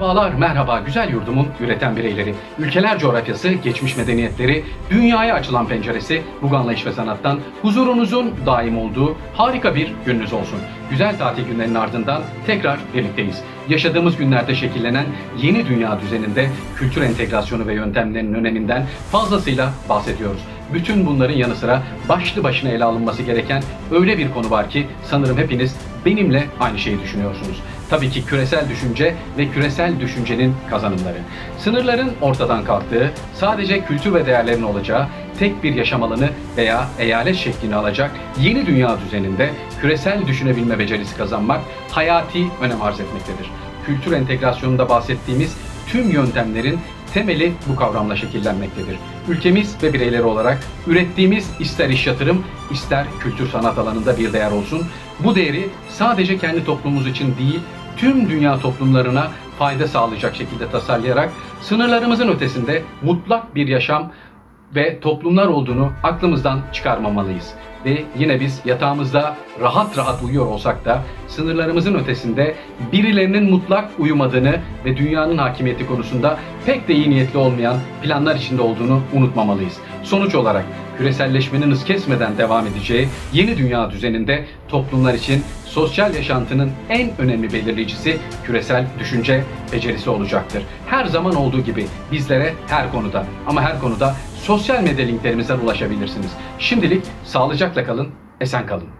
Merhabalar, merhaba güzel yurdumun üreten bireyleri. Ülkeler coğrafyası, geçmiş medeniyetleri, dünyaya açılan penceresi, bu anlayış ve sanattan huzurunuzun daim olduğu harika bir gününüz olsun. Güzel tatil günlerinin ardından tekrar birlikteyiz. Yaşadığımız günlerde şekillenen yeni dünya düzeninde kültür entegrasyonu ve yöntemlerinin öneminden fazlasıyla bahsediyoruz. Bütün bunların yanı sıra başlı başına ele alınması gereken öyle bir konu var ki sanırım hepiniz benimle aynı şeyi düşünüyorsunuz. Tabii ki küresel düşünce ve küresel düşüncenin kazanımları. Sınırların ortadan kalktığı, sadece kültür ve değerlerin olacağı, tek bir yaşam alanı veya eyalet şeklini alacak yeni dünya düzeninde küresel düşünebilme becerisi kazanmak hayati önem arz etmektedir. Kültür entegrasyonunda bahsettiğimiz tüm yöntemlerin temeli bu kavramla şekillenmektedir. Ülkemiz ve bireyleri olarak ürettiğimiz ister iş yatırım, ister kültür sanat alanında bir değer olsun, bu değeri sadece kendi toplumumuz için değil, tüm dünya toplumlarına fayda sağlayacak şekilde tasarlayarak sınırlarımızın ötesinde mutlak bir yaşam ve toplumlar olduğunu aklımızdan çıkarmamalıyız. Ve yine biz yatağımızda rahat rahat uyuyor olsak da sınırlarımızın ötesinde birilerinin mutlak uyumadığını ve dünyanın hakimiyeti konusunda pek de iyi niyetli olmayan planlar içinde olduğunu unutmamalıyız. Sonuç olarak küreselleşmenin hız kesmeden devam edeceği yeni dünya düzeninde toplumlar için sosyal yaşantının en önemli belirleyicisi küresel düşünce becerisi olacaktır. Her zaman olduğu gibi bizlere her konuda ama her konuda sosyal medya linklerimizden ulaşabilirsiniz. Şimdilik sağlıcakla kalın, esen kalın.